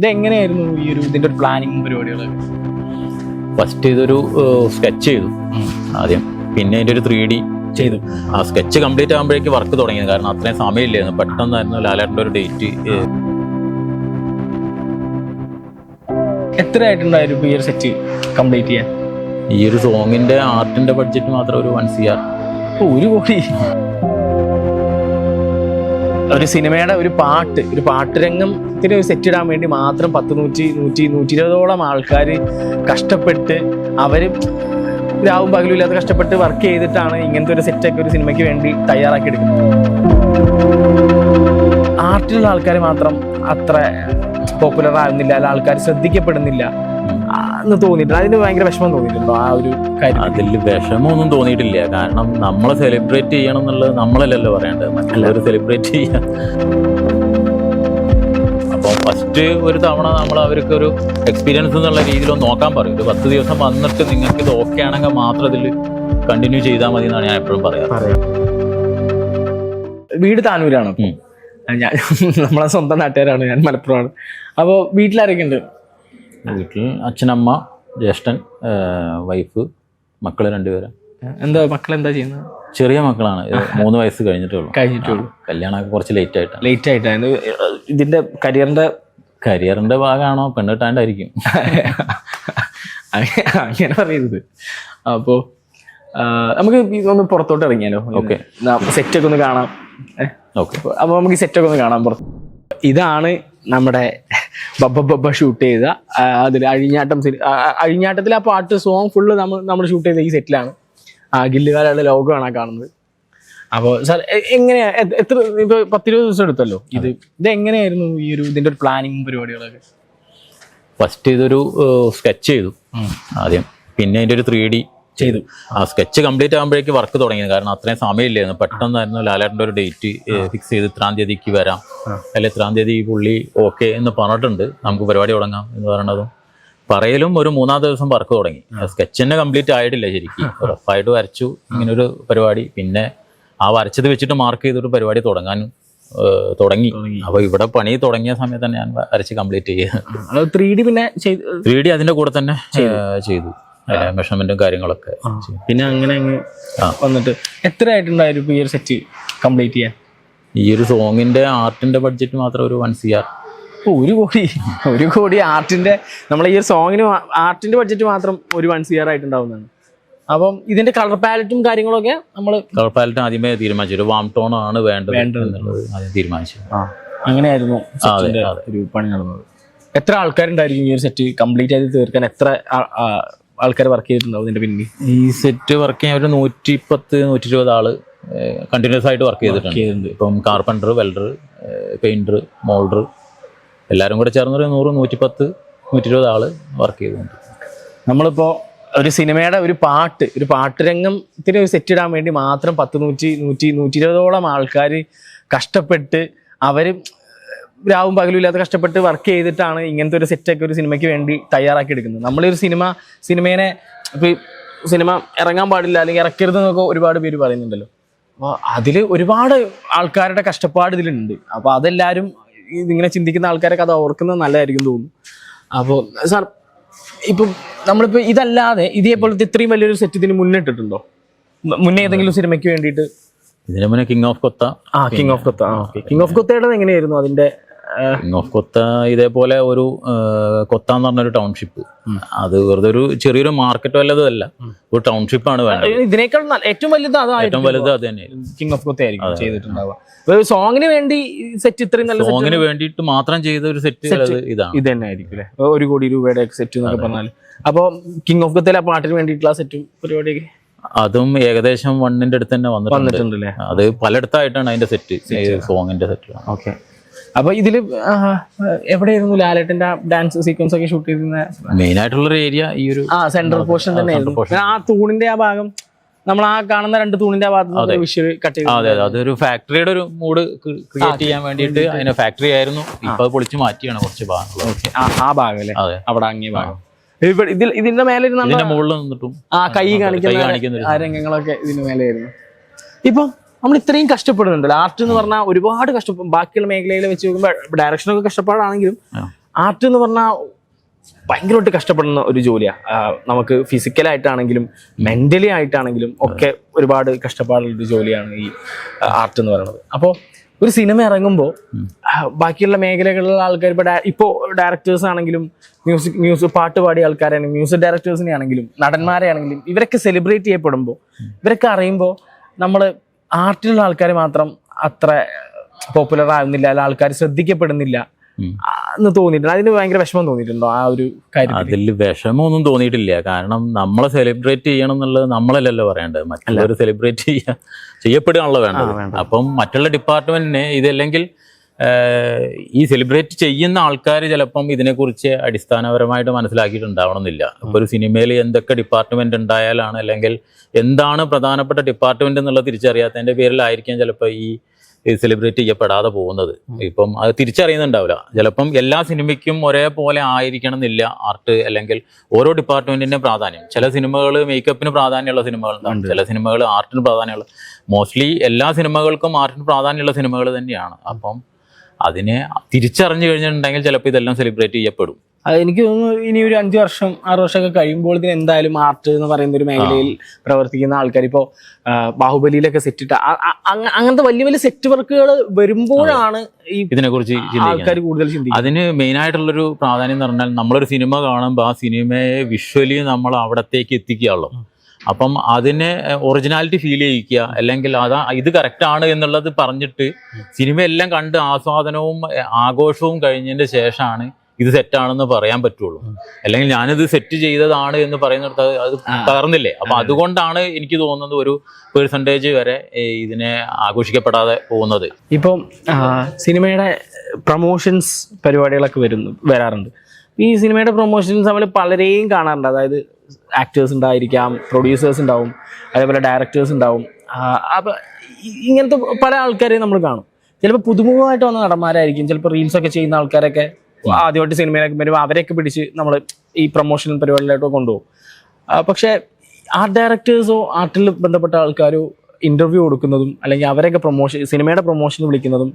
ഇത് എങ്ങനെയായിരുന്നു ഈ ഒരു ഇതിന്റെ ഒരു പ്ലാനിങ് പരിപാടികളൊക്കെ ഫസ്റ്റ് ഇതൊരു സ്കെച്ച് ചെയ്തു. ആദ്യം പിന്നെ അതിന്റെ ഒരു ത്രീ ഡി ചെയ്തു. ആ സ്കെച്ച് കംപ്ലീറ്റ് ആകുമ്പോഴേക്ക് വർക്ക് തുടങ്ങിയത്. കാരണം അത്രയും സമയമില്ലായിരുന്നു. പെട്ടെന്നായിരുന്നു ലാലേട്ടന്റെ ഒരു ഡേറ്റ് എത്ര ആയിട്ടുണ്ടായിരുന്നു ഈ ഒരു സെറ്റ് കംപ്ലീറ്റ് ചെയ്യാൻ? ഈ ഒരു സോങ്ങിന്റെ ആർട്ടിന്റെ ബഡ്ജറ്റ് മാത്രം ഒരു വൺ സി ആർ ഒരു കോടി. ഒരു സിനിമയുടെ ഒരു പാട്ട് ഒരു പാട്ടുരംഗത്തിന് ഒരു സെറ്റ് ഇടാൻ വേണ്ടി മാത്രം പത്ത് നൂറ്റി നൂറ്റി നൂറ്റി ഇരുപതോളം ആൾക്കാർ കഷ്ടപ്പെട്ട് അവർ രാവും പകലും ഇല്ലാതെ കഷ്ടപ്പെട്ട് വർക്ക് ചെയ്തിട്ടാണ് ഇങ്ങനത്തെ ഒരു സെറ്റൊക്കെ ഒരു സിനിമയ്ക്ക് വേണ്ടി തയ്യാറാക്കി എടുക്കുന്നത് ആർട്ടിലുള്ള ആൾക്കാർ മാത്രം അത്ര പോപ്പുലർ ആകുന്നില്ല അല്ല ആൾക്കാർ ശ്രദ്ധിക്കപ്പെടുന്നില്ല. എന്ന് തോന്നിയിട്ടുണ്ട്. അതിന് ഭയങ്കര വിഷമം തോന്നിയിട്ടുണ്ടോ? ആ ഒരു കാര്യം? അതിൽ വിഷമമൊന്നും തോന്നിയിട്ടില്ല. കാരണം നമ്മളെ സെലിബ്രേറ്റ് ചെയ്യണം എന്നുള്ളത് നമ്മളല്ലല്ലോ പറയേണ്ടത്. മറ്റുള്ളവർ സെലിബ്രേറ്റ് ചെയ്യാം. അപ്പോൾ ഫസ്റ്റ് ഒരു തവണ നമ്മൾ അവർക്ക് ഒരു എക്സ്പീരിയൻസ് എന്നുള്ള രീതിയിൽ ഒന്ന് നോക്കാൻ പറയും. ഒരു പത്ത് ദിവസം വന്നിട്ട് നിങ്ങൾക്ക് ഇത് ഓക്കെ ആണെങ്കിൽ മാത്രം ഇതിൽ കണ്ടിന്യൂ ചെയ്താൽ മതി എന്നാണ് ഞാൻ എപ്പോഴും പറയാറ്. പറയാം. വീട് താനൂരാണ്. ഞാൻ നമ്മളെ സ്വന്തം നാട്ടുകാരാണ്. ഞാൻ മലപ്പുറമാണ്. അപ്പോൾ വീട്ടിലാരൊക്കെ ഉണ്ട് വീട്ടിൽ അച്ഛനമ്മ ജ്യേഷ്ഠൻ വൈഫ് മക്കൾ രണ്ടുപേരും. എന്താ മക്കൾ എന്താ ചെയ്യുന്നത് ചെറിയ മക്കളാണ്. മൂന്ന് വയസ്സ് കഴിഞ്ഞിട്ടുള്ളൂ. കഴിഞ്ഞിട്ടുള്ളൂ. കല്യാണമൊക്കെ കുറച്ച് ലേറ്റ് ആയിട്ട് ലേറ്റ് ആയിട്ട് ഇതിന്റെ കരിയറിന്റെ കരിയറിന്റെ ഭാഗമാണോ? പെണ്ണിട്ടാണ്ടായിരിക്കും. അങ്ങനെ പറയരുത്. അപ്പോ നമുക്ക് ഇതൊന്ന് പുറത്തോട്ട് ഇറങ്ങിയാലോ? സെറ്റ് സെറ്റൊക്കെ ഒന്ന് കാണാം? ഓക്കെ. അപ്പൊ നമുക്ക് സെറ്റൊക്കെ ഒന്ന് കാണാം പുറത്ത്. ഇതാണ് നമ്മുടെ ബബ്ബ ബബ്ബ ഷൂട്ട് ചെയ്ത. അതിൽ അഴിഞ്ഞാട്ടം സിനി- ആ, ആ, അഴിഞ്ഞാട്ടത്തിലെ ആ പാട്ട് സോങ് ഫുള്ള് നമ്മൾ നമ്മൾ ഷൂട്ട് ചെയ്ത ഈ സെറ്റിലാണ് ആ ഗില്ലുകാരുടെ ലോകമാണ് ആ കാണുന്നത്. അപ്പോൾ സാർ എങ്ങനെയാ? എത്ര ഇപ്പൊ പത്തിരുപത് ദിവസം എടുത്തല്ലോ? ഇത് ഇത് എങ്ങനെയായിരുന്നു ഈ ഒരു ഇതിന്റെ ഒരു പ്ലാനിങ് പരിപാടികളൊക്കെ? ഫസ്റ്റ് ഇതൊരു സ്കെച്ച് ചെയ്തു. ആദ്യം. പിന്നെ അതിന്റെ ഒരു ത്രീ ഡി ചെയ്തു. ആ സ്കെച്ച് കംപ്ലീറ്റ് ആകുമ്പോഴേക്ക് വർക്ക് തുടങ്ങി കാരണം അത്രയും സമയമില്ലായിരുന്നു. പെട്ടെന്നായിരുന്നു ലാലേട്ടന്റെ ഒരു ഡേറ്റ് ഫിക്സ് ചെയ്ത് ഇത്രാം തീയതിക്ക് വരാം. അല്ലെ ഇത്രാം തീയതി പുള്ളി ഓക്കെ എന്ന് പറഞ്ഞിട്ടുണ്ട്. നമുക്ക് പരിപാടി തുടങ്ങാം എന്ന് പറയണതും പറയലും ഒരു മൂന്നാം ദിവസം വർക്ക് തുടങ്ങി. സ്കെച്ച് തന്നെ കംപ്ലീറ്റ് ആയിട്ടില്ല ശരിക്കും. റഫായിട്ട് വരച്ചു. ഇങ്ങനൊരു പരിപാടി. പിന്നെ ആ വരച്ചത് വെച്ചിട്ട് മാർക്ക് ചെയ്തൊരു പരിപാടി തുടങ്ങാനും തുടങ്ങി. അപ്പൊ ഇവിടെ പണി തുടങ്ങിയ സമയത്ത് തന്നെ ഞാൻ വരച്ച് കംപ്ലീറ്റ് ചെയ്യുക ത്രീ ഡി പിന്നെ ത്രീ ഡി അതിന്റെ കൂടെ തന്നെ ചെയ്തു. മെഷർമെന്റും കാര്യങ്ങളൊക്കെ പിന്നെ അങ്ങനെ അങ്ങ് വന്നിട്ട് എത്ര ആയിട്ടുണ്ടായിരുന്നു ഈ ഒരു സെറ്റ് കംപ്ലീറ്റ് ചെയ്യാൻ? ഈ ഒരു സോങ്ങിന്റെ ആർട്ടിന്റെ ബഡ്ജറ്റ് മാത്രം ഒരു വൺ സി ആർ ഒരു കോടി. ഒരു കോടി ആർട്ടിന്റെ നമ്മൾ ഈ ഒരു സോങ്ങിന് ആർട്ടിന്റെ ബഡ്ജറ്റ് മാത്രം ഒരു വൺ സി ആർ ആയിട്ടുണ്ടാവുന്നതാണ്. അപ്പം ഇതിന്റെ കളർ പാലറ്റും കാര്യങ്ങളൊക്കെ നമ്മൾ കളർ പാലറ്റ് ആദ്യമേ തീരുമാനിച്ചു. ഒരു വാം ടോൺ ആണ് വേണ്ടത്. എന്നുള്ളത് ആദ്യം തീരുമാനിച്ചു. അങ്ങനെയായിരുന്നു ഒരു പണി നടന്നത്. എത്ര ആൾക്കാരുണ്ടായിരിക്കും ഈ ഒരു സെറ്റ് കംപ്ലീറ്റ് ചെയ്ത് തീർക്കാൻ? എത്ര ആൾക്കാർ വർക്ക് ചെയ്തിട്ടുണ്ടാവും ഇതിന്റെ പിന്നിൽ. ഈ സെറ്റ് വർക്ക് ചെയ്യാൻ ഒരു നൂറ്റി പത്ത് നൂറ്റി ഇരുപത് ആൾ കണ്ടിന്യൂസ് ആയിട്ട് വർക്ക് ചെയ്തിട്ടുണ്ട്. ഇപ്പം കാർപ്പന്റർ വെൽഡർ പെയിന്റർ മോൾഡർ എല്ലാവരും കൂടെ ചേർന്ന് ഒരു നൂറ് നൂറ്റിപ്പത്ത് നൂറ്റി ഇരുപത് ആൾ വർക്ക് ചെയ്തിട്ടുണ്ട്. നമ്മളിപ്പോ ഒരു സിനിമയുടെ ഒരു പാട്ട് ഒരു പാട്ട് രംഗത്തിന് ഒരു സെറ്റ് ഇടാൻ വേണ്ടി മാത്രം പത്ത് നൂറ്റി നൂറ്റി നൂറ്റി ഇരുപതോളം ആൾക്കാർ കഷ്ടപ്പെട്ട് അവർ രാവും പകലും ഇല്ലാതെ കഷ്ടപ്പെട്ട് വർക്ക് ചെയ്തിട്ടാണ് ഇങ്ങനത്തെ ഒരു സെറ്റൊക്കെ ഒരു സിനിമയ്ക്ക് വേണ്ടി തയ്യാറാക്കി എടുക്കുന്നത്. നമ്മളൊരു സിനിമ സിനിമേനെ സിനിമ ഇറങ്ങാൻ പാടില്ല അല്ലെങ്കിൽ ഇറക്കരുത് എന്നൊക്കെ ഒരുപാട് പേര് പറയുന്നുണ്ടല്ലോ. അപ്പോൾ അതിൽ ഒരുപാട് ആൾക്കാരുടെ കഷ്ടപ്പാട് ഇതിലുണ്ട്. അപ്പോൾ അതെല്ലാവരും ഇതിങ്ങനെ ചിന്തിക്കുന്ന ആൾക്കാരൊക്കെ അത് ഓർക്കുന്നത് നല്ലതായിരിക്കും തോന്നുന്നു. അപ്പോൾ സാർ ഇപ്പം നമ്മളിപ്പോൾ ഇതല്ലാതെ ഇതേപോലത്തെ ഇത്രയും വലിയൊരു സെറ്റ് ഇതിന് മുന്നിട്ടിട്ടുണ്ടോ മുന്നേ ഏതെങ്കിലും സിനിമയ്ക്ക് വേണ്ടിയിട്ട്? ഇതിന് മുന്നേ കിങ് ഓഫ് കൊത്ത ആ king of Kotha king of കൊത്തയുടെ എങ്ങനെയായിരുന്നു അതിന്റെ കിങ് ഓഫ് കൊത്ത ഇതേപോലെ ഒരു കൊത്ത എന്ന് പറഞ്ഞൊരു ടൗൺഷിപ്പ് അത് വെറുതെ ഒരു ചെറിയൊരു മാർക്കറ്റ് അല്ല ഒരു ടൗൺഷിപ്പാണ് വേണ്ടത്. ഇതിനേക്കാൾ ഏറ്റവും വലുത് ഏറ്റവും വലുത് അത് തന്നെ കിങ് ഓഫ് കൊത്ത ആയിരിക്കും ചെയ്തിട്ടുണ്ടാവുക. സോങ്ങിന് വേണ്ടി സെറ്റ് ഇത്രയും നല്ല സോങ്ങിന് വേണ്ടിയിട്ട് മാത്രം ചെയ്ത ഒരു സെറ്റ് ഇതാണ്. ഇത് തന്നെ ആയിരിക്കും അല്ലേ? ഒരു കോടി രൂപയുടെ സെറ്റ് എന്നൊക്കെ പറഞ്ഞാൽ. അപ്പോൾ കിങ് ഓഫ് കൊത്തയിലെ പാട്ടിന് വേണ്ടിയിട്ടുള്ള സെറ്റും പരിപാടിയൊക്കെ? അതും ഏകദേശം വണ്ണിന്റെ അടുത്ത് തന്നെ വന്നിട്ടുണ്ട്. അത് പലയിടത്തായിട്ടാണ് അതിന്റെ സെറ്റ് സോങ്ങിന്റെ സെറ്റ് ഓക്കെ അപ്പൊ ഇതിൽ എവിടെയായിരുന്നു ലാലേട്ടന്റെ ഡാൻസ് സീക്വൻസ് ഒക്കെ ഷൂട്ട് ചെയ്തിരുന്ന? മെയിൻ ആയിട്ടുള്ള ഏരിയ ഈ ഒരു ആ സെൻട്രൽ പോർഷൻ തന്നെ ആ തൂണിന്റെ ആ ഭാഗം നമ്മൾ ആ കാണുന്ന രണ്ട് തൂണിന്റെ ആ ഭാഗത്ത് വിഷ്വൽ കട്ട് ചെയ്തു. അതെ അതെ. അതൊരു ഫാക്ടറിയുടെ ഒരു മൂഡ് ക്രിയേറ്റ് ചെയ്യാൻ വേണ്ടിയിട്ട് അതിന്റെ ഫാക്ടറി ആയിരുന്നു. ഇപ്പൊ അത് പൊളിച്ച് മാറ്റിയാണ് കുറച്ച് ഭാഗങ്ങൾ ആ ഭാഗം അല്ലേ? അവിടെ അങ്ങേ ഭാഗം. ഇതിൽ ഇതിന്റെ മേലെ ഇതിന്റെ മുകളിൽ നിന്നിട്ടും ആ കൈ കാണിക്കുന്ന രംഗങ്ങളൊക്കെ ഇതിന്റെ മേലെയായിരുന്നു. ഇപ്പം നമ്മൾ ഇത്രയും കഷ്ടപ്പെടുന്നുണ്ടല്ലോ. ആർട്ട് എന്ന് പറഞ്ഞാൽ ഒരുപാട് കഷ്ടപ്പെടും ബാക്കിയുള്ള മേഖലയിൽ വെച്ച് നോക്കുമ്പോൾ ഡയറക്ഷനൊക്കെ കഷ്ടപ്പാടാണെങ്കിലും ആർട്ട് എന്ന് പറഞ്ഞാൽ ഭയങ്കരമായിട്ട് കഷ്ടപ്പെടുന്ന ഒരു ജോലിയാണ് നമുക്ക് ഫിസിക്കലായിട്ടാണെങ്കിലും മെന്റലി ആയിട്ടാണെങ്കിലും ഒക്കെ ഒരുപാട് കഷ്ടപ്പാടുള്ള ഒരു ജോലിയാണ് ഈ ആർട്ട് എന്ന് പറയുന്നത്. അപ്പോൾ ഒരു സിനിമ ഇറങ്ങുമ്പോൾ ബാക്കിയുള്ള മേഖലകളിലുള്ള ആൾക്കാർ ഇപ്പോൾ ഇപ്പോൾ ഡയറക്ടേഴ്സ് ആണെങ്കിലും മ്യൂസിക് മ്യൂസിക് പാട്ട് പാടിയ ആൾക്കാരാണെങ്കിലും മ്യൂസിക് ഡയറക്ടേഴ്സിനെ ആണെങ്കിലും നടന്മാരെ ആണെങ്കിലും ഇവരൊക്കെ സെലിബ്രേറ്റ് ചെയ്യപ്പെടുമ്പോൾ ഇവരൊക്കെ അറിയുമ്പോൾ നമ്മൾ ആർട്ടിലുള്ള ആൾക്കാർ മാത്രം അത്ര പോപ്പുലർ ആകുന്നില്ല അല്ല ആൾക്കാർ ശ്രദ്ധിക്കപ്പെടുന്നില്ല എന്ന് തോന്നിയിട്ടുണ്ട്. അതിന് ഭയങ്കര വിഷമം തോന്നിയിട്ടുണ്ടോ ആ ഒരു കാര്യം അതിൽ വിഷമമൊന്നും തോന്നിയിട്ടില്ല. കാരണം നമ്മളെ സെലിബ്രേറ്റ് ചെയ്യണം എന്നുള്ളത് നമ്മളല്ലല്ലോ പറയേണ്ടത്. മറ്റുള്ളവർ സെലിബ്രേറ്റ് ചെയ്യാ ചെയ്യപ്പെടുകയാണല്ലോ വേണ്ടത്. അപ്പം മറ്റുള്ള ഡിപ്പാർട്ട്മെന്റിന് ഇതല്ലെങ്കിൽ ഈ സെലിബ്രേറ്റ് ചെയ്യുന്ന ആൾക്കാർ ചിലപ്പം ഇതിനെക്കുറിച്ച് അടിസ്ഥാനപരമായിട്ട് മനസ്സിലാക്കിയിട്ടുണ്ടാവണമെന്നില്ല. ഇപ്പോൾ ഒരു സിനിമയിൽ എന്തൊക്കെ ഡിപ്പാർട്ട്മെന്റ് ഉണ്ടായാലാണ് അല്ലെങ്കിൽ എന്താണ് പ്രധാനപ്പെട്ട ഡിപ്പാർട്ട്മെന്റ് എന്നുള്ളത് തിരിച്ചറിയാത്തതിന്റെ പേരിലായിരിക്കാം ചിലപ്പോൾ ഈ സെലിബ്രേറ്റ് ചെയ്യപ്പെടാതെ പോകുന്നത്. ഇപ്പം അത് തിരിച്ചറിയുന്നുണ്ടാവില്ല. ചിലപ്പം എല്ലാ സിനിമയ്ക്കും ഒരേപോലെ ആയിരിക്കണം എന്നില്ല ആർട്ട് അല്ലെങ്കിൽ ഓരോ ഡിപ്പാർട്ട്മെന്റിന്റെ പ്രാധാന്യം. ചില സിനിമകൾ മേക്കപ്പിന് പ്രാധാന്യമുള്ള സിനിമകൾ ഉണ്ടാവും ചില സിനിമകൾ ആർട്ടിന് പ്രാധാന്യമുള്ള മോസ്റ്റ്ലി എല്ലാ സിനിമകൾക്കും ആർട്ടിന് പ്രാധാന്യമുള്ള സിനിമകൾ തന്നെയാണ്. അപ്പം അതിനെ തിരിച്ചറിഞ്ഞു കഴിഞ്ഞിട്ടുണ്ടെങ്കിൽ ചിലപ്പോൾ ഇതെല്ലാം സെലിബ്രേറ്റ് ചെയ്യപ്പെടും. എനിക്ക് തോന്നുന്നു ഇനി ഒരു അഞ്ചു വർഷം ആറ് വർഷമൊക്കെ കഴിയുമ്പോൾ ഇതിന് എന്തായാലും ആർട്ട് എന്ന് പറയുന്ന ഒരു മേഖലയിൽ പ്രവർത്തിക്കുന്ന ആൾക്കാർ ഇപ്പോൾ ബാഹുബലിയിലൊക്കെ സെറ്റ് ഇട്ട അങ്ങനത്തെ വലിയ വലിയ സെറ്റ് വർക്കുകൾ വരുമ്പോഴാണ് ഈ ഇതിനെക്കുറിച്ച് ആൾക്കാർ കൂടുതൽ ചിന്തിക്കുന്നത്. അതിന് മെയിൻ ആയിട്ടുള്ളൊരു പ്രാധാന്യം എന്ന് പറഞ്ഞാൽ നമ്മളൊരു സിനിമ കാണുമ്പോൾ ആ സിനിമയെ വിഷ്വലി നമ്മൾ അവിടത്തേക്ക് എത്തിക്കുകയുള്ളൂ. അപ്പം അതിനെ ഒറിജിനാലിറ്റി ഫീൽ ചെയ്യിക്കുക അല്ലെങ്കിൽ അതാ ഇത് കറക്റ്റ് ആണ് എന്നുള്ളത് പറഞ്ഞിട്ട് സിനിമ എല്ലാം കണ്ട് ആസ്വാദനവും ആഘോഷവും കഴിഞ്ഞതിന്റെ ശേഷമാണ് ഇത് സെറ്റാണെന്ന് പറയാൻ പറ്റുള്ളൂ. അല്ലെങ്കിൽ ഞാനിത് സെറ്റ് ചെയ്തതാണ് എന്ന് പറയുന്നിടത്ത് അത് തകർന്നില്ലേ? അപ്പൊ അതുകൊണ്ടാണ് എനിക്ക് തോന്നുന്നത് ഒരു പേഴ്സന്റേജ് വരെ ഇതിനെ ആഘോഷിക്കപ്പെടാതെ പോകുന്നത്. ഇപ്പം സിനിമയുടെ പ്രൊമോഷൻസ് പരിപാടികളൊക്കെ വരുന്നു വരാറുണ്ട്. ഈ സിനിമയുടെ പ്രൊമോഷൻസ് നമ്മൾ പലരെയും കാണാറുണ്ട്. അതായത് ആക്ടേഴ്സ് ഉണ്ടായിരിക്കാം പ്രൊഡ്യൂസേഴ്സ് ഉണ്ടാവും അതേപോലെ ഡയറക്ടേഴ്സ് ഉണ്ടാവും. അപ്പോൾ ഇങ്ങനത്തെ പല ആൾക്കാരെയും നമ്മൾ കാണും. ചിലപ്പോൾ പുതുമുഖമായിട്ട് വന്ന നടന്മാരായിരിക്കും ചിലപ്പോൾ റീൽസ് ഒക്കെ ചെയ്യുന്ന ആൾക്കാരൊക്കെ ആദ്യമായിട്ട് സിനിമയിലൊക്കെ വരുമ്പോൾ അവരെയൊക്കെ പിടിച്ച് നമ്മൾ ഈ പ്രൊമോഷൻ പരിപാടിയിലോട്ട് കൊണ്ടുപോകും. പക്ഷേ ആർട്ട് ഡയറക്ടേഴ്സോ ആർട്ടിൽ ബന്ധപ്പെട്ട ആൾക്കാരോ ഇന്റർവ്യൂ കൊടുക്കുന്നതും അല്ലെങ്കിൽ അവരൊക്കെ പ്രൊമോഷൻ സിനിമയുടെ പ്രൊമോഷൻ വിളിക്കുന്നതും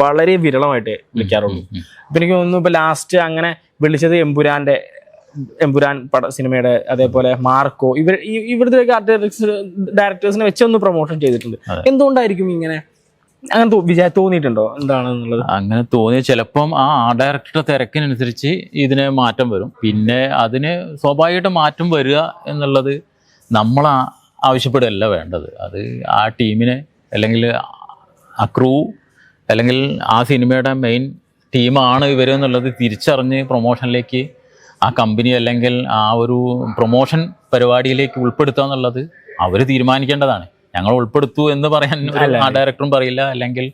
വളരെ വിരളമായിട്ട് വിളിക്കാറുള്ളൂ. ഇപ്പൊ എനിക്ക് തോന്നുന്നു ഇപ്പൊ ലാസ്റ്റ് അങ്ങനെ വിളിച്ചത് എമ്പുരാന്റെ എമ്പുരാൻ പട സിനിമയുടെ അതേപോലെ മാർക്കോ ഇവർ ഇവിടുത്തെ ഡയറക്ടേഴ്സിനെ വെച്ചൊന്ന് പ്രൊമോഷൻ ചെയ്തിട്ടുണ്ട്. എന്തുകൊണ്ടായിരിക്കും ഇങ്ങനെ അങ്ങനെ വിചാ തോന്നിയിട്ടുണ്ടോ? എന്താണെന്നുള്ളത്? അങ്ങനെ തോന്നിയ ചിലപ്പം ആ ഡയറക്ടറുടെ തിരക്കിനനുസരിച്ച് ഇതിന് മാറ്റം വരും. പിന്നെ അതിന് സ്വാഭാവികമായിട്ട് മാറ്റം വരിക എന്നുള്ളത് നമ്മൾ ആവശ്യപ്പെടുകയല്ല വേണ്ടത്. അത് ആ ടീമിനെ അല്ലെങ്കിൽ ആ ക്രൂ അല്ലെങ്കിൽ ആ സിനിമയുടെ മെയിൻ ടീമാണ് ഇവരെന്നുള്ളത് തിരിച്ചറിഞ്ഞ് പ്രൊമോഷനിലേക്ക് ആ കമ്പനി അല്ലെങ്കിൽ ആ ഒരു പ്രൊമോഷൻ പരിപാടിയിലേക്ക് ഉൾപ്പെടുത്തുക എന്നുള്ളത് അവർ തീരുമാനിക്കേണ്ടതാണ്. ഞങ്ങൾ ഉൾപ്പെടുത്തു എന്ന് പറയാൻ ആ ഡയറക്ടറും പറയില്ല. അല്ലെങ്കിൽ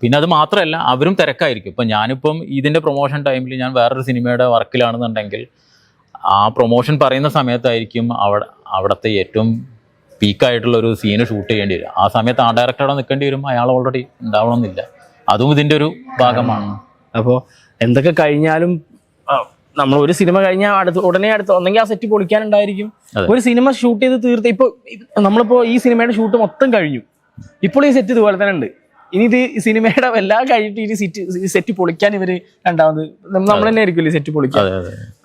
പിന്നെ അത് മാത്രമല്ല അവരും തിരക്കായിരിക്കും. ഇപ്പം ഞാനിപ്പം ഇതിന്റെ പ്രൊമോഷൻ ടൈമിൽ ഞാൻ വേറൊരു സിനിമയുടെ വർക്കിലാണെന്നുണ്ടെങ്കിൽ ആ പ്രൊമോഷൻ പറയുന്ന സമയത്തായിരിക്കും അവിടെ അവിടുത്തെ ഏറ്റവും പീക്കായിട്ടുള്ള ഒരു സീന് ഷൂട്ട് ചെയ്യേണ്ടി വരും ആ സമയത്ത് ആ ഡയറക്ടർ അവിടെ നിൽക്കേണ്ടി വരും. അയാൾ ഓൾറെഡി ഉണ്ടാവണമെന്നില്ല. അതും ഇതിന്റെ ഒരു ഭാഗമാണ്. അപ്പോൾ എന്തൊക്കെ കഴിഞ്ഞാലും നമ്മൾ ഒരു സിനിമ കഴിഞ്ഞാൽ അടുത്ത് ഉടനെ അടുത്ത് ഒന്നെങ്കിൽ ആ സെറ്റ് പൊളിക്കാനുണ്ടായിരിക്കും. ഒരു സിനിമ ഷൂട്ട് ചെയ്ത് തീർത്ത് ഇപ്പൊ നമ്മളിപ്പോ ഈ സിനിമയുടെ ഷൂട്ട് മൊത്തം കഴിഞ്ഞു. ഇപ്പോൾ ഈ സെറ്റ് ഇതുപോലെ തന്നെ ഉണ്ട്. ഇനി ഇത് സിനിമയുടെ എല്ലാം കഴിഞ്ഞിട്ട് ഇനി സെറ്റ് സെറ്റ് പൊളിക്കാൻ ഇവർ രണ്ടാമത് നമ്മൾ തന്നെ ആയിരിക്കും സെറ്റ് പൊളിക്കാൻ.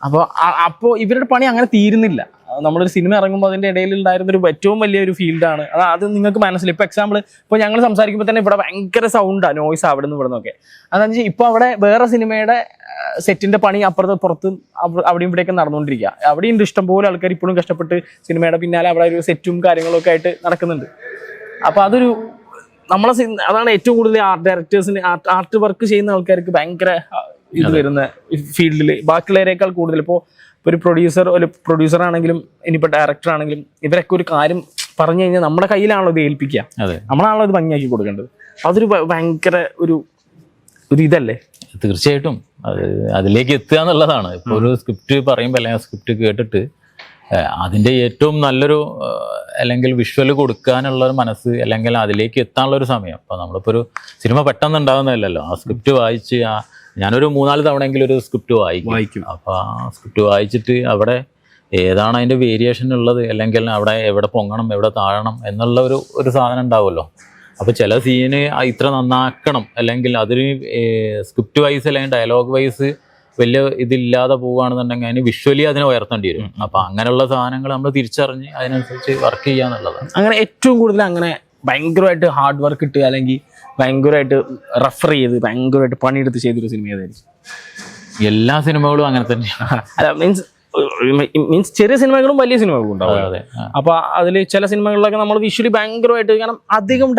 അപ്പോൾ അപ്പോൾ ഇവരുടെ പണി അങ്ങനെ തീരുന്നില്ല. നമ്മളൊരു സിനിമ ഇറങ്ങുമ്പോൾ അതിന്റെ ഇടയിൽ ഉണ്ടായിരുന്ന ഒരു ഏറ്റവും വലിയ ഒരു ഫീൽഡാണ് അത് അത് നിങ്ങൾക്ക് മനസ്സിലായി. ഇപ്പോൾ എക്സാമ്പിൾ ഇപ്പോൾ ഞങ്ങൾ സംസാരിക്കുമ്പോൾ തന്നെ ഇവിടെ ഭയങ്കര സൗണ്ടാണ് നോയ്സ് അവിടെ നിന്ന് ഇവിടെ നിന്നൊക്കെ അതെന്ന് വെച്ചാൽ ഇപ്പോൾ അവിടെ വേറെ സിനിമയുടെ സെറ്റിന്റെ പണി അപ്പുറത്ത് പുറത്തും അവ- അവിടെയും ഇവിടെയൊക്കെ നടന്നുകൊണ്ടിരിക്കുക അവിടെയും ഉണ്ട് ഇഷ്ടംപോലെ ആൾക്കാർ ഇപ്പോഴും കഷ്ടപ്പെട്ട് സിനിമയുടെ പിന്നാലെ അവിടെ ഒരു സെറ്റും കാര്യങ്ങളൊക്കെ ആയിട്ട് നടക്കുന്നുണ്ട്. അപ്പോൾ അതൊരു നമ്മളെ അതാണ് ഏറ്റവും കൂടുതൽ ആർട്ട് ഡയറക്ടേഴ്സിന് ആർട്ട് വർക്ക് ചെയ്യുന്ന ആൾക്കാർക്ക് ഭയങ്കര ഇത് വരുന്ന ഫീൽഡിൽ ബാക്കിയുള്ളവരെക്കാൾ കൂടുതൽ. ഇപ്പോൾ ഒരു പ്രൊഡ്യൂസർ ഒരു പ്രൊഡ്യൂസർ ആണെങ്കിലും ഇനിയിപ്പോൾ ഡയറക്ടർ ആണെങ്കിലും ഇവരൊക്കെ ഒരു കാര്യം പറഞ്ഞു കഴിഞ്ഞാൽ നമ്മുടെ കയ്യിലാണല്ലോ ഇത് ഏൽപ്പിക്കുക നമ്മളാണല്ലോ ഇത് ഭംഗിയാക്കി കൊടുക്കേണ്ടത്. അതൊരു ഭയങ്കര ഒരു ഒരു ഇതല്ലേ? തീർച്ചയായിട്ടും. അത് അതിലേക്ക് എത്തുക എന്നുള്ളതാണ്. ഇപ്പോൾ ഒരു സ്ക്രിപ്റ്റ് പറയുമ്പോൾ അല്ലെങ്കിൽ സ്ക്രിപ്റ്റ് കേട്ടിട്ട് അതിന്റെ ഏറ്റവും നല്ലൊരു അല്ലെങ്കിൽ വിഷ്വൽ കൊടുക്കാനുള്ള ഒരു മനസ്സ് അല്ലെങ്കിൽ അതിലേക്ക് എത്താനുള്ള ഒരു സമയം. അപ്പോൾ നമ്മളിപ്പോൾ ഒരു സിനിമ പെട്ടെന്ന് ഉണ്ടാകുന്നതല്ലല്ലോ ആ സ്ക്രിപ്റ്റ് വായിച്ച് ആ ഞാനൊരു മൂന്നാൽ തവണയെങ്കിലും ഒരു സ്ക്രിപ്റ്റ് വായിക്കും. വായിക്കും. അപ്പോൾ ആ സ്ക്രിപ്റ്റ് വായിച്ചിട്ട് അവിടെ ഏതാണ് അതിന്റെ വേരിയേഷൻ ഉള്ളത്? അല്ലെങ്കിൽ അവിടെ എവിടെ പൊങ്ങണം എവിടെ താഴണം എന്നുള്ള ഒരു ഒരു സാധനം ഉണ്ടാവുമല്ലോ. അപ്പോൾ ചില സീന് ഇത്ര നന്നാക്കണം. അല്ലെങ്കിൽ അതിന് സ്ക്രിപ്റ്റ് വൈസ് അല്ലെങ്കിൽ ഡയലോഗ് വൈസ് വലിയ ഇതില്ലാതെ പോവുകയാണെന്നുണ്ടെങ്കിൽ അതിന് വിഷ്വലി അതിനെ ഉയർത്തേണ്ടി വരും. അപ്പൊ അങ്ങനെയുള്ള സാധനങ്ങൾ നമ്മൾ തിരിച്ചറിഞ്ഞ് അതിനനുസരിച്ച് വർക്ക് ചെയ്യാന്നുള്ളതാണ് അങ്ങനെ ഏറ്റവും കൂടുതൽ അങ്ങനെ ഭയങ്കരമായിട്ട് ഹാർഡ് വർക്ക് ഇട്ട് അല്ലെങ്കിൽ ഭയങ്കരമായിട്ട് റെഫർ ചെയ്ത് ഭയങ്കരമായിട്ട് പണിയെടുത്ത് ചെയ്തൊരു സിനിമ ഏതായിരിക്കും? എല്ലാ സിനിമകളും അങ്ങനെ തന്നെയാണ് അല്ല മീൻസ് മീൻസ് ചെറിയ സിനിമകളും വലിയ സിനിമകളും ഉണ്ടാവും. അപ്പൊ അതിൽ ചില സിനിമകളിലൊക്കെ നമ്മൾ വിഷ്വലി ഭയങ്കരമായിട്ട് കാരണം അധികം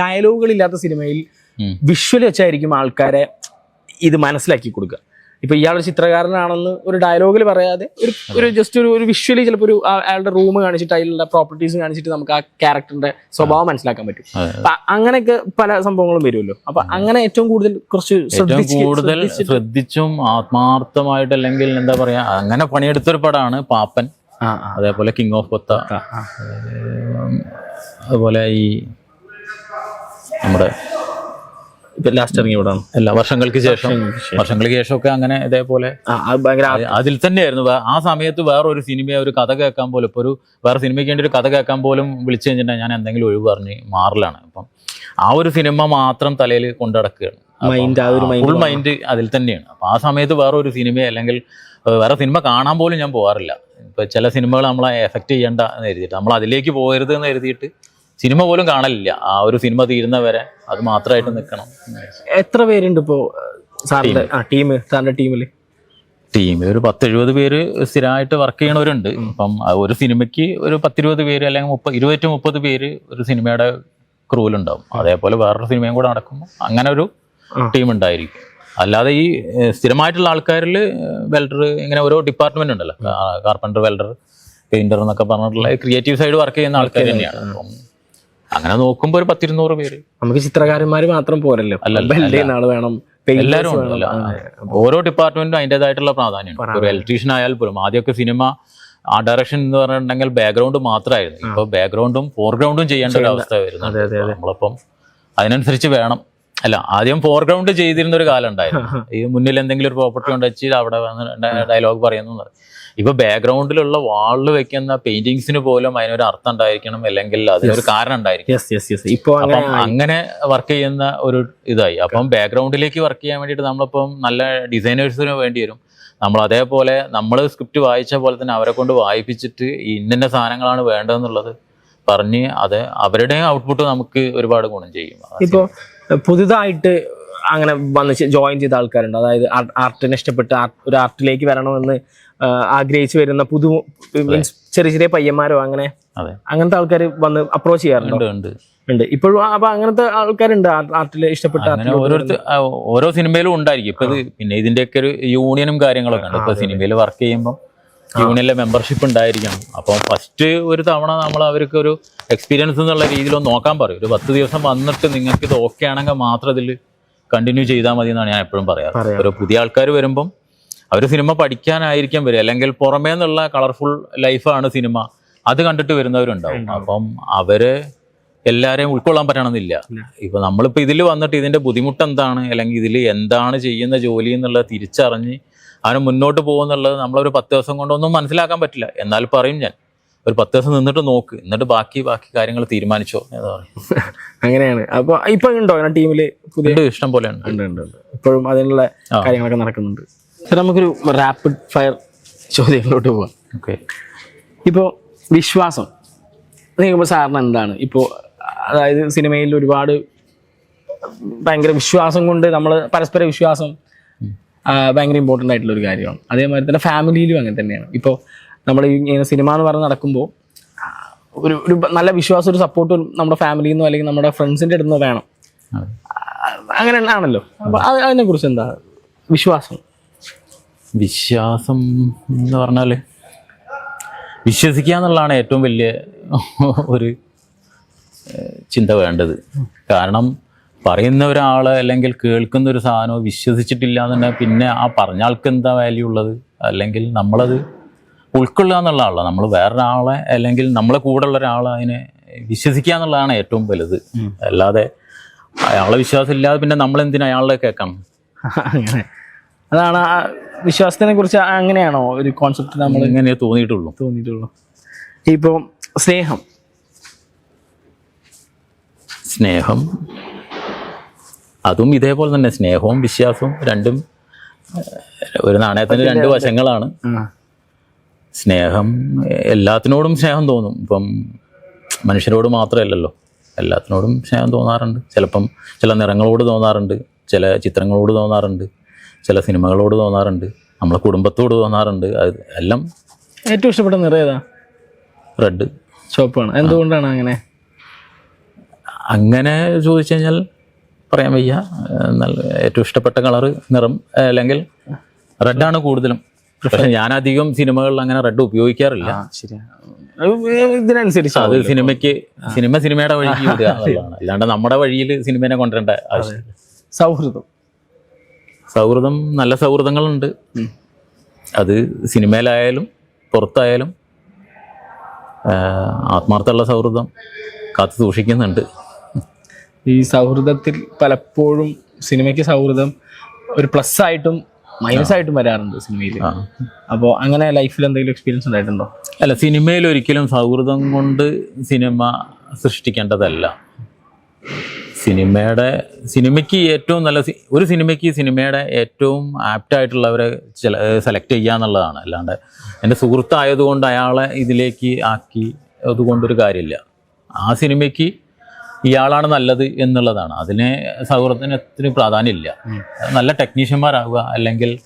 ഡയലോഗുകൾ ഇല്ലാത്ത സിനിമയിൽ വിഷ്വലി വെച്ചായിരിക്കും ആൾക്കാരെ ഇത് മനസ്സിലാക്കി കൊടുക്കുക. ഇപ്പൊ ഇയാൾ ഒരു ചിത്രകാരനാണെന്ന് ഒരു ഡയലോഗിൽ പറയാതെ ഒരു ഒരു ജസ്റ്റ് ഒരു ഒരു വിഷ്വലി ചിലപ്പോൾ ഒരു അയാളുടെ റൂം കാണിച്ചിട്ട് അതിലുള്ള പ്രോപ്പർട്ടീസ് കാണിച്ചിട്ട് നമുക്ക് ആ ക്യാരക്ടറിന്റെ സ്വഭാവം മനസ്സിലാക്കാൻ പറ്റും. അപ്പൊ അങ്ങനെയൊക്കെ പല സംഭവങ്ങളും വരുമല്ലോ. അപ്പൊ അങ്ങനെ ഏറ്റവും കൂടുതൽ കുറച്ച് കൂടുതൽ ശ്രദ്ധിച്ചും ആത്മാർത്ഥമായിട്ട് അല്ലെങ്കിൽ എന്താ പറയാ അങ്ങനെ പണിയെടുത്തൊരു പടമാണ് പാപ്പൻ. അതേപോലെ കിങ് ഓഫ് കൊത്ത. അതുപോലെ ഈ നമ്മുടെ ലാസ്റ്റ് ഇറങ്ങിയ പടമാണ്. എല്ലാ വർഷങ്ങൾക്ക് ശേഷം. വർഷങ്ങൾക്ക് ശേഷമൊക്കെ അങ്ങനെ ഇതേപോലെ അതിൽ തന്നെയായിരുന്നു. ആ സമയത്ത് വേറൊരു സിനിമ ഒരു കഥ കേൾക്കാൻ പോലും ഇപ്പോൾ ഒരു വേറെ സിനിമയ്ക്ക് വേണ്ടി ഒരു കഥ കേൾക്കാൻ പോലും വിളിച്ചു കഴിഞ്ഞിട്ടുണ്ടെങ്കിൽ ഞാൻ എന്തെങ്കിലും ഒഴിവ് പറഞ്ഞ് മാറലാണ്. അപ്പം ആ ഒരു സിനിമ മാത്രം തലയിൽ കൊണ്ടടക്കുകയാണ്. ഒരു ഫുൾ മൈൻഡ് അതിൽ തന്നെയാണ്. അപ്പം ആ സമയത്ത് വേറെ ഒരു സിനിമ അല്ലെങ്കിൽ വേറെ സിനിമ കാണാൻ പോലും ഞാൻ പോകാറില്ല ഇപ്പം ചില സിനിമകൾ നമ്മളെ എഫക്റ്റ് ചെയ്യേണ്ട എന്ന് എഴുതിയിട്ട് നമ്മൾ അതിലേക്ക് പോകരുത് എന്ന് എഴുതിയിട്ട് സിനിമ പോലും കാണലില്ല. ആ ഒരു സിനിമ തീരുന്ന വരെ അത് മാത്രമായിട്ട് നിൽക്കണം എത്ര പേരുണ്ട് ഇപ്പോ സാറിന്റെ ആ ടീം സാറിന്റെ ടീമിൽ? ടീമിൽ ഒരു പത്ത് എഴുപത് പേര് സ്ഥിരമായിട്ട് വർക്ക് ചെയ്യണവരുണ്ട്. അപ്പം ഒരു സിനിമയ്ക്ക് ഒരു പത്തിരുപത് പേര് അല്ലെങ്കിൽ മുപ്പത് ഇരുപത്തി മുപ്പത് പേര് ഒരു സിനിമയുടെ ക്രൂവിലുണ്ടാവും. അതേപോലെ വേറൊരു സിനിമയും കൂടെ നടക്കും അങ്ങനെ ഒരു ടീം ഉണ്ടായിരിക്കും. അല്ലാതെ ഈ സ്ഥിരമായിട്ടുള്ള ആൾക്കാരിൽ വെൽഡർ ഇങ്ങനെ ഓരോ ഡിപ്പാർട്ട്മെന്റ് ഉണ്ടല്ലോ. കാർപ്പന്റർ വെൽഡർ പെയിന്റർ എന്നൊക്കെ പറഞ്ഞിട്ടുള്ള ക്രിയേറ്റീവ് സൈഡ് വർക്ക് ചെയ്യുന്ന ആൾക്കാർ തന്നെയാണ്. അങ്ങനെ നോക്കുമ്പോൾ ഒരു പത്തിരുന്നൂറ് പേര്. നമുക്ക് ചിത്രകാരന്മാര് മാത്രം പോരല്ലോ? ആൾ വേണം? എല്ലാരും എല്ലാവരും വേണം. ഉണ്ടല്ലോ. ഓരോ ഡിപ്പാർട്ട്മെന്റും അതിന്റെതായിട്ടുള്ള പ്രാധാന്യമുണ്ട് ഒരു ഇലക്ട്രീഷ്യൻ ആയാൽ പോലും ആദ്യമൊക്കെ സിനിമ ആ ഡയറക്ഷൻ എന്ന് പറഞ്ഞിട്ടുണ്ടെങ്കിൽ ബാക്ക്ഗ്രൗണ്ട് മാത്രമായിരുന്നു. ഇപ്പൊ ബാക്ക്ഗ്രൗണ്ടും ഫോർഗ്രൗണ്ടും ചെയ്യേണ്ട ഒരു അവസ്ഥ വരുന്നുണ്ട്. നമ്മളിപ്പം അതിനനുസരിച്ച് വേണം. അല്ല ആദ്യം ഫോർഗ്രൗണ്ട് ചെയ്തിരുന്ന ഒരു കാലം ഉണ്ടായിരുന്നു. ഈ മുന്നിൽ എന്തെങ്കിലും ഒരു പ്രോപ്പർട്ടി കൊണ്ട് വെച്ച് അവിടെ വന്ന് ഡയലോഗ് പറയുന്നു. ഇപ്പൊ ബാക്ക്ഗ്രൗണ്ടിലുള്ള വാളിൽ വെക്കുന്ന പെയിന്റിങ്സിന് പോലും അതിനൊരു അർത്ഥം ഉണ്ടായിരിക്കണം അല്ലെങ്കിൽ അതിനൊരു കാരണം ഉണ്ടായിരിക്കും ഇപ്പൊ അങ്ങനെ വർക്ക് ചെയ്യുന്ന ഒരു ഇതായി. അപ്പം ബാക്ക്ഗ്രൗണ്ടിലേക്ക് വർക്ക് ചെയ്യാൻ വേണ്ടിയിട്ട് നമ്മളിപ്പം നല്ല ഡിസൈനേഴ്സിന് വേണ്ടി വരും. നമ്മൾ അതേപോലെ നമ്മൾ സ്ക്രിപ്റ്റ് വായിച്ച പോലെ തന്നെ അവരെ കൊണ്ട് വായിപ്പിച്ചിട്ട് ഇന്ന സാധനങ്ങളാണ് വേണ്ടതെന്നുള്ളത് പറഞ്ഞ് അത് അവരുടെ ഔട്ട്പുട്ട് നമുക്ക് ഒരുപാട് ഗുണം ചെയ്യും. ഇപ്പൊ പുതുതായിട്ട് അങ്ങനെ വന്ന് ജോയിൻ ചെയ്ത ആൾക്കാരുണ്ട്. അതായത് ആർട്ടിനെ ഇഷ്ടപ്പെട്ട് ഒരു ആർട്ടിലേക്ക് വരണമെന്ന് ആഗ്രഹിച്ചു വരുന്ന പുതു മീൻസ് ചെറിയ ചെറിയ പയ്യന്മാരോ അങ്ങനെ അങ്ങനത്തെ ആൾക്കാർ വന്ന് അപ്രോച്ച് ചെയ്യാറുണ്ട്? ഉണ്ട് ഇപ്പോഴും അപ്പൊ അങ്ങനത്തെ ആൾക്കാരുണ്ട് ആർട്ടിൽ ഇഷ്ടപ്പെട്ട ഓരോരുത്തർ ഓരോ സിനിമയിലും ഉണ്ടായിരിക്കും. ഇപ്പൊ പിന്നെ ഇതിന്റെയൊക്കെ ഒരു യൂണിയനും കാര്യങ്ങളൊക്കെ ഉണ്ട്. ഇപ്പൊ സിനിമയിൽ വർക്ക് ചെയ്യുമ്പോൾ യൂണിയനിലെ മെമ്പർഷിപ്പ് ഉണ്ടായിരിക്കണം. അപ്പോൾ ഫസ്റ്റ് ഒരു തവണ നമ്മൾ അവർക്ക് ഒരു എക്സ്പീരിയൻസ് എന്നുള്ള രീതിയിൽ ഒന്ന് നോക്കാൻ പറയും. ഒരു പത്ത് ദിവസം വന്നിട്ട് നിങ്ങൾക്ക് ഇത് ഓക്കെ ആണെങ്കിൽ മാത്രം ഇതിൽ കണ്ടിന്യൂ ചെയ്താൽ മതി എന്നാണ് ഞാൻ എപ്പോഴും പറയാറ്. ഓരോ ഒരു പുതിയ ആൾക്കാർ വരുമ്പം അവർ സിനിമ പഠിക്കാനായിരിക്കും വരിക. അല്ലെങ്കിൽ പുറമേ നിന്നുള്ള കളർഫുൾ ലൈഫാണ് സിനിമ. അത് കണ്ടിട്ട് വരുന്നവരുണ്ടാവും. അപ്പം അവർ എല്ലാരെയും ഉൾക്കൊള്ളാൻ പറ്റണമെന്നില്ല. ഇപ്പൊ നമ്മളിപ്പോ ഇതിൽ വന്നിട്ട് ഇതിന്റെ ബുദ്ധിമുട്ട് എന്താണ്? അല്ലെങ്കിൽ ഇതിൽ എന്താണ് ചെയ്യുന്ന ജോലി എന്നുള്ളത് തിരിച്ചറിഞ്ഞ് അവന് മുന്നോട്ട് പോകുന്നുള്ളത് നമ്മളൊരു പത്ത് ദിവസം കൊണ്ടൊന്നും മനസ്സിലാക്കാൻ പറ്റില്ല. എന്നാൽ പറയും ഞാൻ. ഒരു പത്ത് ദിവസം നിന്നിട്ട് നോക്ക്. എന്നിട്ട് ബാക്കി ബാക്കി കാര്യങ്ങൾ തീരുമാനിച്ചോ എന്ന് പറയും അങ്ങനെയാണ്. അപ്പൊ ഇപ്പൊ ഉണ്ടോ അങ്ങനെ ടീമിൽ പുതിയ? ഇഷ്ടം പോലെ ഉണ്ട്. ഉണ്ട് ഇപ്പോഴും അതിനുള്ള കാര്യങ്ങളൊക്കെ നടക്കുന്നുണ്ട്. സാർ നമുക്കൊരു റാപ്പിഡ് ഫയർ ചോദ്യങ്ങളിലോട്ട് പോവാം. ഓക്കെ. ഇപ്പോൾ വിശ്വാസം. നീക്കുമ്പോൾ സാറിന് എന്താണ്? ഇപ്പോൾ അതായത് സിനിമയിൽ ഒരുപാട് ഭയങ്കര വിശ്വാസം കൊണ്ട് നമ്മൾ പരസ്പര വിശ്വാസം ഭയങ്കര ഇമ്പോർട്ടന്റ് ആയിട്ടുള്ള ഒരു കാര്യമാണ്. അതേമാതിരി തന്നെ ഫാമിലിയിലും അങ്ങനെ തന്നെയാണ്. ഇപ്പോൾ നമ്മൾ ഈ ഇങ്ങനെ സിനിമ എന്ന് പറഞ്ഞ് നടക്കുമ്പോൾ ഒരു ഒരു നല്ല വിശ്വാസം ഒരു സപ്പോർട്ട് നമ്മുടെ ഫാമിലിയിൽ നിന്നോ അല്ലെങ്കിൽ നമ്മുടെ ഫ്രണ്ട്സിന്റെ അടുത്ത് നിന്നോ വേണം. അങ്ങനെ ആണല്ലോ അപ്പോൾ അതിനെ അതിനെക്കുറിച്ച് എന്താ വിശ്വാസം? വിശ്വാസം എന്ന് പറഞ്ഞാൽ വിശ്വസിക്കുക എന്നുള്ളതാണ് ഏറ്റവും വലിയ ഒരു ചിന്ത വേണ്ടത്. കാരണം പറയുന്ന ഒരാളെ അല്ലെങ്കിൽ കേൾക്കുന്ന ഒരു സാധനം വിശ്വസിച്ചിട്ടില്ല എന്നുണ്ടെങ്കിൽ പിന്നെ ആ പറഞ്ഞ ആൾക്ക് എന്താ വാല്യൂ ഉള്ളത്? അല്ലെങ്കിൽ നമ്മളത് ഉൾക്കൊള്ളുക എന്നുള്ളതാണല്ലോ. നമ്മൾ വേറൊരാളെ അല്ലെങ്കിൽ നമ്മളെ കൂടെ ഉള്ള ഒരാളെ അതിനെ വിശ്വസിക്കുക എന്നുള്ളതാണ് ഏറ്റവും വലുത്. അല്ലാതെ അയാളെ വിശ്വാസം ഇല്ലാതെ പിന്നെ നമ്മൾ എന്തിനാ അയാളെ കേൾക്കണം? അങ്ങനെ. അതാണ് ആ വിശ്വാസത്തിനെ കുറിച്ച് അങ്ങനെയാണോ ഒരു കോൺസെപ്റ്റ് നമ്മൾ ഇങ്ങനെ തോന്നിയിട്ടുള്ളൂ. തോന്നിയിട്ടുള്ളൂ? ഇപ്പോൾ സ്നേഹം. സ്നേഹം. അതും ഇതേപോലെ തന്നെ സ്നേഹവും വിശ്വാസവും രണ്ടും ഒരു നാണയത്തിന്റെ രണ്ട് വശങ്ങളാണ്. സ്നേഹം എല്ലാത്തിനോടും സ്നേഹം തോന്നും. ഇപ്പം മനുഷ്യരോട് മാത്രമല്ലല്ലോ. എല്ലാത്തിനോടും സ്നേഹം തോന്നാറുണ്ട്. ചിലപ്പം ചില നിറങ്ങളോട് തോന്നാറുണ്ട്. ചില ചിത്രങ്ങളോട് തോന്നാറുണ്ട്. ചില സിനിമകളോട് തോന്നാറുണ്ട്. നമ്മളെ കുടുംബത്തോട് തോന്നാറുണ്ട്. അത് എല്ലാം ഏറ്റവും ഇഷ്ടപ്പെട്ട നിറം ഏതാ? റെഡ്. ചുവപ്പാണ്. എന്തുകൊണ്ടാണ് അങ്ങനെ? അങ്ങനെ ചോദിച്ചു കഴിഞ്ഞാൽ പറയാൻ വയ്യ. എന്നാൽ ഏറ്റവും ഇഷ്ടപ്പെട്ട കളറ് നിറം അല്ലെങ്കിൽ റെഡാണ് കൂടുതലും. പക്ഷെ ഞാൻ അധികം സിനിമകളിൽ അങ്ങനെ റെഡ് ഉപയോഗിക്കാറില്ല. ഇതിനനുസരിച്ച് അത് സിനിമയ്ക്ക് സിനിമ സിനിമയുടെ വഴിക്ക് വിടുക എന്നുള്ളതാണ്. അല്ലാണ്ട് നമ്മുടെ വഴിയിൽ സിനിമേനെ കൊണ്ടുവരേണ്ട സൗഹൃദം. സൗഹൃദം നല്ല സൗഹൃദങ്ങളുണ്ട്. അത് സിനിമയിലായാലും പുറത്തായാലും ആത്മാർത്ഥമുള്ള സൗഹൃദം കാത്തു സൂക്ഷിക്കുന്നുണ്ട്. ഈ സൗഹൃദത്തിൽ പലപ്പോഴും സിനിമയ്ക്ക് സൗഹൃദം ഒരു പ്ലസ് ആയിട്ടും മൈനസ് ആയിട്ടും വരാറുണ്ട് സിനിമയിൽ. അപ്പോൾ അങ്ങനെ ലൈഫിൽ എന്തെങ്കിലും എക്സ്പീരിയൻസ് ഉണ്ടായിട്ടുണ്ടോ? അല്ല സിനിമയിൽ ഒരിക്കലും സൗഹൃദം കൊണ്ട് സിനിമ സൃഷ്ടിക്കേണ്ടതല്ല. സിനിമയുടെ സിനിമയ്ക്ക് ഏറ്റവും നല്ല ഒരു സിനിമയ്ക്ക് സിനിമയുടെ ഏറ്റവും ആപ്റ്റായിട്ടുള്ളവരെ ചില സെലക്ട് ചെയ്യുക എന്നുള്ളതാണ്. അല്ലാണ്ട് എന്റെ സുഹൃത്തായതുകൊണ്ട് അയാളെ ഇതിലേക്ക് ആക്കി അതുകൊണ്ടൊരു കാര്യമില്ല. ആ സിനിമയ്ക്ക് ഇയാളാണ് നല്ലത് എന്നുള്ളതാണ്. അതിന് സൗഹൃദത്തിന് ഒത്തിരി പ്രാധാന്യമില്ല നല്ല ടെക്നീഷ്യന്മാരാവുക അല്ലെങ്കിൽ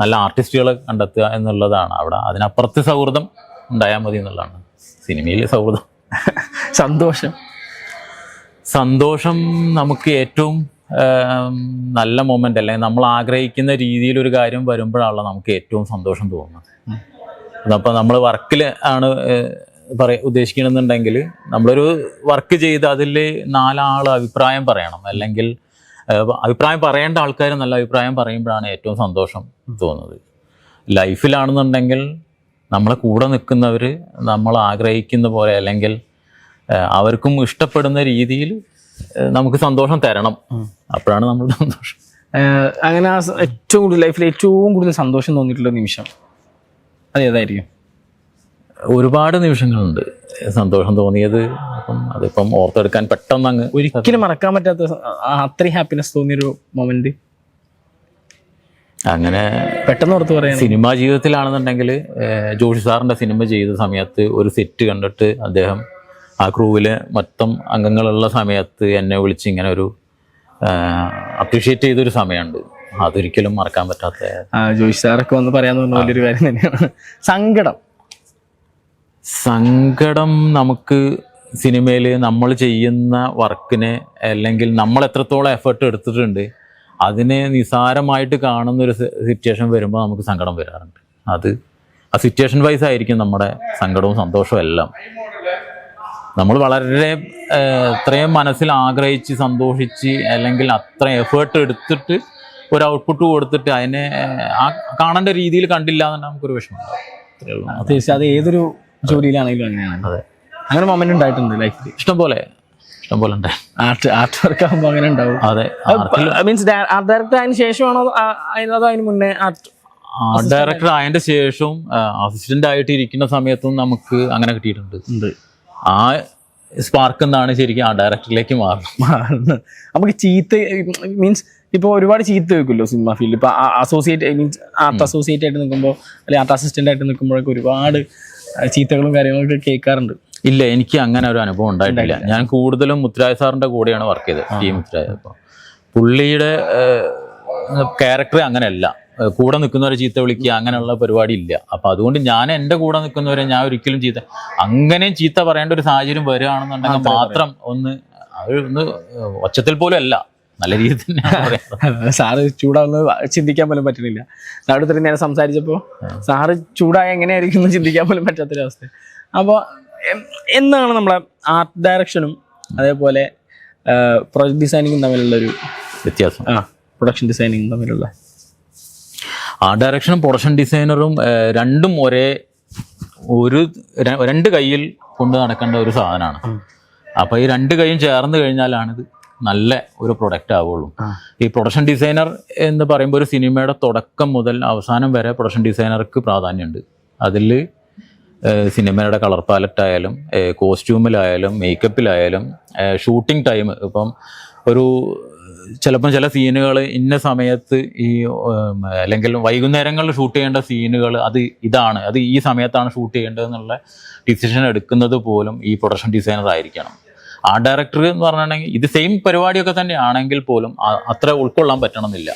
നല്ല ആർട്ടിസ്റ്റുകളെ കണ്ടെത്തുക എന്നുള്ളതാണ്. അവിടെ അതിനപ്പുറത്ത് സൗഹൃദം ഉണ്ടായാൽ മതി എന്നുള്ളതാണ്. സിനിമയിൽ സൗഹൃദം. സന്തോഷം. സന്തോഷം നമുക്ക് ഏറ്റവും നല്ല മൊമെന്റ് അല്ലെങ്കിൽ നമ്മൾ ആഗ്രഹിക്കുന്ന രീതിയിൽ ഒരു കാര്യം വരുമ്പോഴാണല്ലോ നമുക്ക് ഏറ്റവും സന്തോഷം തോന്നുന്നത്. അപ്പോൾ നമ്മൾ വർക്കിൽ ആണ് പറയ ഉദ്ദേശിക്കണമെന്നുണ്ടെങ്കിൽ നമ്മളൊരു വർക്ക് ചെയ്ത് അതിൽ നാലാൾ അഭിപ്രായം പറയണം. അല്ലെങ്കിൽ അഭിപ്രായം പറയേണ്ട ആൾക്കാർ നല്ല അഭിപ്രായം പറയുമ്പോഴാണ് ഏറ്റവും സന്തോഷം തോന്നുന്നത്. ലൈഫിലാണെന്നുണ്ടെങ്കിൽ നമ്മളെ കൂടെ നിൽക്കുന്നവർ നമ്മൾ ആഗ്രഹിക്കുന്ന പോലെ അല്ലെങ്കിൽ അവർക്കും ഇഷ്ടപ്പെടുന്ന രീതിയിൽ നമുക്ക് സന്തോഷം തരണം. അപ്പോഴാണ് നമ്മൾ സന്തോഷം. അങ്ങനെ ആ ഏറ്റവും കൂടുതൽ ലൈഫിൽ ഏറ്റവും കൂടുതൽ സന്തോഷം തോന്നിയിട്ടുള്ള നിമിഷം അത് ഏതായിരിക്കും? ഒരുപാട് നിമിഷങ്ങളുണ്ട്. സന്തോഷം തോന്നിയത്. അപ്പം അതിപ്പം ഓർത്തെടുക്കാൻ പെട്ടെന്ന് അങ്ങ് ഒരിക്കലും മറക്കാൻ പറ്റാത്ത അത്രയും ഹാപ്പിനെസ് തോന്നിയൊരു മൊമെന്റ് അങ്ങനെ പെട്ടെന്ന് ഓർത്ത് പറയാം സിനിമാ ജീവിതത്തിലാണെന്നുണ്ടെങ്കിൽ ജോഷി സാറിന്റെ സിനിമ ചെയ്ത സമയത്ത് ഒരു സെറ്റ് കണ്ടിട്ട് അദ്ദേഹം ആ ക്രൂവിലെ മൊത്തം അംഗങ്ങളുള്ള സമയത്ത് എന്നെ വിളിച്ച് ഇങ്ങനെ ഒരു അപ്രീഷിയേറ്റ് ചെയ്തൊരു സമയമുണ്ട്. അതൊരിക്കലും മറക്കാൻ പറ്റാത്ത ജോഷി സാറൊക്കെ വന്ന് പറയാന്ന് പറഞ്ഞ വലിയൊരു കാര്യം തന്നെയാണ്. സങ്കടം. സങ്കടം നമുക്ക് സിനിമയിൽ നമ്മൾ ചെയ്യുന്ന വർക്കിനെ അല്ലെങ്കിൽ നമ്മൾ എത്രത്തോളം എഫേർട്ട് എടുത്തിട്ടുണ്ട് അതിനെ നിസാരമായിട്ട് കാണുന്ന ഒരു സിറ്റുവേഷൻ വരുമ്പോൾ നമുക്ക് സങ്കടം വരാറുണ്ട്. അത് ആ സിറ്റുവേഷൻ വൈസ് ആയിരിക്കും നമ്മുടെ സങ്കടവും സന്തോഷവും എല്ലാം. നമ്മൾ വളരെ ഇത്രയും മനസ്സിൽ ആഗ്രഹിച്ച് സന്തോഷിച്ച് അല്ലെങ്കിൽ അത്ര എഫേർട്ട് എടുത്തിട്ട് ഒരു ഔട്ട്പുട്ട് കൊടുത്തിട്ട് അതിനെ ആ കാണേണ്ട രീതിയിൽ കണ്ടില്ല എന്ന് നമുക്കൊരു വിഷമം അത് ഏതൊരു ജോലിയിലാണെങ്കിലും അങ്ങനെയാണ്. അതെ. അങ്ങനെ മൊമെന്റ് ഉണ്ടായിട്ടുണ്ട് ലൈഫിൽ ഇഷ്ടംപോലെ. ഇഷ്ടം പോലെ ഉണ്ട് ആർട്ട് ആർട്ട് വർക്ക് ആകുമ്പോൾ അങ്ങനെ ഉണ്ടാവും. അതെ. മീൻസ് ആർട്ട് ഡയറക്ടർ അതിന് ശേഷമാണോ അതോ അതിന് മുന്നേ ആർട്ട് ആർട്ട് ഡയറക്ടർ ആയതിന്റെ ശേഷവും അസിസ്റ്റന്റ് ആയിട്ട് ഇരിക്കുന്ന സമയത്തും നമുക്ക് അങ്ങനെ കിട്ടിയിട്ടുണ്ട്. ആ സ്പാർക്ക് എന്നാണ് ശരിക്കും ആ ഡയറക്ടറിലേക്ക് മാറുന്നത്. നമുക്ക് ചീത്ത മീൻസ് ഇപ്പോൾ ഒരുപാട് ചീത്ത വെക്കുമല്ലോ സിനിമ ഫീൽഡ് ഇപ്പോൾ അസോസിയേറ്റ് മീൻസ് ആർട്ട് അസോസിയേറ്റ് ആയിട്ട് നിൽക്കുമ്പോൾ അല്ലെങ്കിൽ ആർട്ട് അസിസ്റ്റന്റ് ആയിട്ട് നിൽക്കുമ്പോഴൊക്കെ ഒരുപാട് ചീത്തകളും കാര്യങ്ങളൊക്കെ കേൾക്കാറുണ്ട്. ഇല്ല എനിക്ക് അങ്ങനെ ഒരു അനുഭവം ഉണ്ടായിട്ടില്ല. ഞാൻ കൂടുതലും മുത്തുരാജ് സാറിന്റെ കൂടെയാണ് വർക്ക് ചെയ്തത് ടി അപ്പോൾ പുള്ളിയുടെ ക്യാരക്ടർ അങ്ങനെയല്ല. കൂടെ നിൽക്കുന്നവരെ ചീത്ത വിളിക്കുക അങ്ങനെയുള്ള പരിപാടി ഇല്ല. അപ്പൊ അതുകൊണ്ട് ഞാൻ എന്റെ കൂടെ നിൽക്കുന്നവരെ ഞാൻ ഒരിക്കലും ചീത്ത അങ്ങനെയും ചീത്ത പറയേണ്ട ഒരു സാഹചര്യം വരികയാണെന്നുണ്ടെങ്കിൽ മാത്രം ഒന്ന് ഒന്ന് ഒച്ചത്തിൽ പോലും അല്ല. നല്ല രീതിയിൽ തന്നെയാണ് പറയാറ് സാറ് ചൂടാവുന്ന ചിന്തിക്കാൻ പോലും പറ്റുന്നില്ല. സാറ് ഇത്രയും നേരം സംസാരിച്ചപ്പോൾ സാറ് ചൂടായ എങ്ങനെയായിരിക്കും എന്ന് ചിന്തിക്കാൻ പോലും പറ്റാത്തൊരവസ്ഥ അപ്പോൾ എന്നാണ് നമ്മളെ ആർട്ട് ഡയറക്ഷനും അതേപോലെ പ്രൊജക്ട് ഡിസൈനിങ്ങും തമ്മിലുള്ള ഒരു വ്യത്യാസം. ആ പ്രൊഡക്ഷൻ ഡിസൈനിങ്ങും തമ്മിലുള്ള. ആർട്ട് ഡയറക്ഷനും പ്രൊഡക്ഷൻ ഡിസൈനറും രണ്ടും ഒരേ ഒരു രണ്ട് കയ്യിൽ കൊണ്ട് നടക്കേണ്ട ഒരു സാധനമാണ്. അപ്പോൾ ഈ രണ്ട് കൈയും ചേർന്ന് കഴിഞ്ഞാലാണിത്. നല്ല ഒരു പ്രൊഡക്റ്റ് ആവുള്ളൂ. ഈ പ്രൊഡക്ഷൻ ഡിസൈനർ എന്ന് പറയുമ്പോൾ ഒരു സിനിമയുടെ തുടക്കം മുതൽ അവസാനം വരെ പ്രൊഡക്ഷൻ ഡിസൈനർക്ക് പ്രാധാന്യമുണ്ട്. അതിൽ സിനിമയുടെ കളർ പാലറ്റ് ആയാലും കോസ്റ്റ്യൂമിലായാലും മേക്കപ്പിലായാലും ഷൂട്ടിംഗ് ടൈം ഇപ്പം ഒരു ചിലപ്പം ചില സീനുകൾ ഇന്ന സമയത്ത് ഈ അല്ലെങ്കിൽ വൈകുന്നേരങ്ങളിൽ ഷൂട്ട് ചെയ്യേണ്ട സീനുകൾ അത് ഇതാണ്. അത് ഈ സമയത്താണ് ഷൂട്ട് ചെയ്യേണ്ടതെന്നുള്ള ഡിസിഷൻ എടുക്കുന്നത് പോലും ഈ പ്രൊഡക്ഷൻ ഡിസൈനർ ആയിരിക്കണം. ആ ഡയറക്ടർ എന്ന് പറഞ്ഞിട്ടുണ്ടെങ്കിൽ ഇത് സെയിം പരിപാടിയൊക്കെ തന്നെ ആണെങ്കിൽ പോലും അത്ര ഉൾക്കൊള്ളാൻ പറ്റണമെന്നില്ല.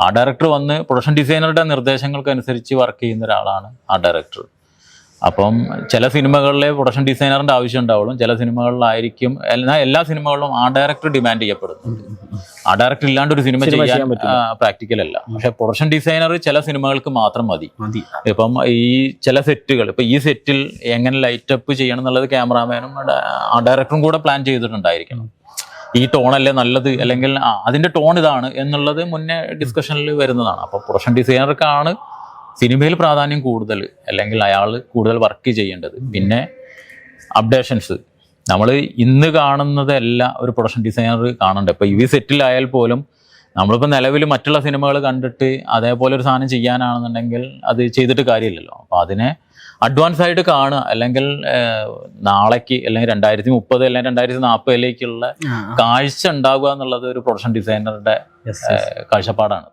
ആ ഡയറക്ടർ വന്ന് പ്രൊഡക്ഷൻ ഡിസൈനറുടെ നിർദ്ദേശങ്ങൾക്കനുസരിച്ച് വർക്ക് ചെയ്യുന്ന ഒരാളാണ് ആ ഡയറക്ടർ അപ്പം ചില സിനിമകളിലെ പ്രൊഡക്ഷൻ ഡിസൈനറിന്റെ ആവശ്യം ഉണ്ടാവുള്ളൂ ചില സിനിമകളിലായിരിക്കും എന്നാൽ എല്ലാ സിനിമകളിലും ആ ഡയറക്ടർ ഡിമാൻഡ് ചെയ്യപ്പെടുന്നുണ്ട് ആ ഡയറക്ടർ ഇല്ലാണ്ട് ഒരു സിനിമ ചെയ്യാൻ പ്രാക്ടിക്കൽ അല്ല. പക്ഷെ പ്രൊഡക്ഷൻ ഡിസൈനർ ചില സിനിമകൾക്ക് മാത്രം മതി. ഇപ്പം ഈ ചില സെറ്റുകൾ ഇപ്പൊ ഈ സെറ്റിൽ എങ്ങനെ ലൈറ്റ് അപ്പ് ചെയ്യണം എന്നുള്ളത് ക്യാമറാമാനും ആ ഡയറക്ടറും കൂടെ പ്ലാൻ ചെയ്തിട്ടുണ്ടായിരിക്കണം. ഈ ടോണല്ലേ നല്ലത്? അല്ലെങ്കിൽ ആ, അതിന്റെ ടോൺ ഇതാണ് എന്നുള്ളത് മുന്നേ ഡിസ്കഷനിൽ വരുന്നതാണ്. അപ്പോൾ പ്രൊഡക്ഷൻ ഡിസൈനർക്കാണ് സിനിമയിൽ പ്രാധാന്യം കൂടുതൽ അല്ലെങ്കിൽ അയാൾ കൂടുതൽ വർക്ക് ചെയ്യേണ്ടത്. പിന്നെ അപ്ഡേഷൻസ് നമ്മൾ ഇന്ന് കാണുന്നതല്ല ഒരു പ്രൊഡക്ഷൻ ഡിസൈനർ കാണേണ്ടത് ഇപ്പോൾ ഈ സെറ്റിലായാൽ പോലും നമ്മളിപ്പോൾ നിലവിൽ മറ്റുള്ള സിനിമകൾ കണ്ടിട്ട് അതേപോലെ ഒരു സാധനം ചെയ്യാനാണെന്നുണ്ടെങ്കിൽ അത് ചെയ്തിട്ട് കാര്യമില്ലല്ലോ. അപ്പോൾ അതിനെ അഡ്വാൻസ് ആയിട്ട് കാണുക. അല്ലെങ്കിൽ നാളേക്ക് അല്ലെങ്കിൽ രണ്ടായിരത്തി മുപ്പത് അല്ലെങ്കിൽ രണ്ടായിരത്തി നാൽപ്പതിലേക്കുള്ള കാഴ്ച ഉണ്ടാകുക എന്നുള്ളത് ഒരു പ്രൊഡക്ഷൻ ഡിസൈനറുടെ കാഴ്ചപ്പാടാണ്.